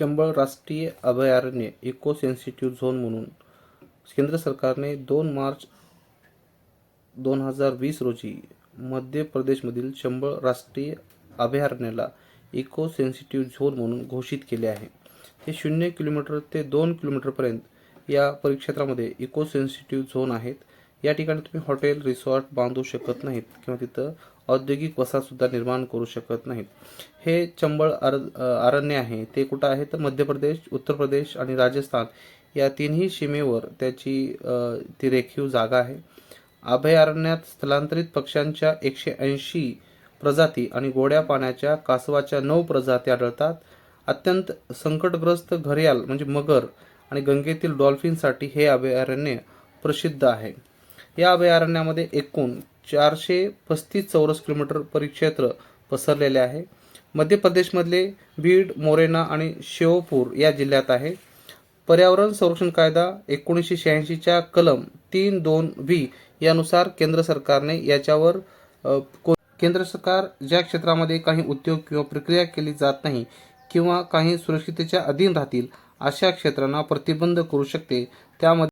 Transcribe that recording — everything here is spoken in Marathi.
चंबळ राष्ट्रीय अभयारण्य इको सेन्सिटिव्ह झोन म्हणून केंद्र सरकारने दोन मार्च दोन हजार वीस रोजी मध्य प्रदेशमधील चंबळ राष्ट्रीय अभयारण्याला इको सेन्सिटिव्ह झोन म्हणून घोषित केले आहे. हे शून्य किलोमीटर ते दोन किलोमीटरपर्यंत या परिक्षेत्रामध्ये इको सेन्सिटिव्ह झोन आहेत. या ठिकाणी तुम्ही हॉटेल रिसॉर्ट बांधू शकत नाहीत किंवा तिथं औद्योगिक वसाहतसुद्धा निर्माण करू शकत नाहीत. हे चंबळ अर अरण्य आहे. ते कुठं आहे तर मध्य प्रदेश उत्तर प्रदेश आणि राजस्थान या तिन्ही सीमेवर त्याची ती रेखीव जागा आहे. अभयारण्यात स्थलांतरित पक्ष्यांच्या एकशे ऐंशी प्रजाती आणि गोड्या पाण्याच्या कासवाच्या नऊ प्रजाती आढळतात. अत्यंत संकटग्रस्त घरियाल म्हणजे मगर आणि गंगेतील डॉल्फिनसाठी हे अभयारण्य प्रसिद्ध आहे. या अभयारण्यामध्ये एकूण चारशे पस्तीस चौरस किलोमीटर परिक्षेत्र पसरलेले आहे. मध्य प्रदेशमधले बीड मोरेना आणि शिवपूर या जिल्ह्यात आहे. पर्यावरण संरक्षण कायदा एकोणीसशे शहाऐंशीच्या कलम तीन दोन व्ही यानुसार केंद्र सरकारने याच्यावर को- केंद्र सरकार ज्या क्षेत्रामध्ये काही उद्योग किंवा प्रक्रिया केली जात नाही किंवा काही सुरक्षितेच्या अधीन राहतील अशा क्षेत्रांना प्रतिबंध करू शकते. त्यामध्ये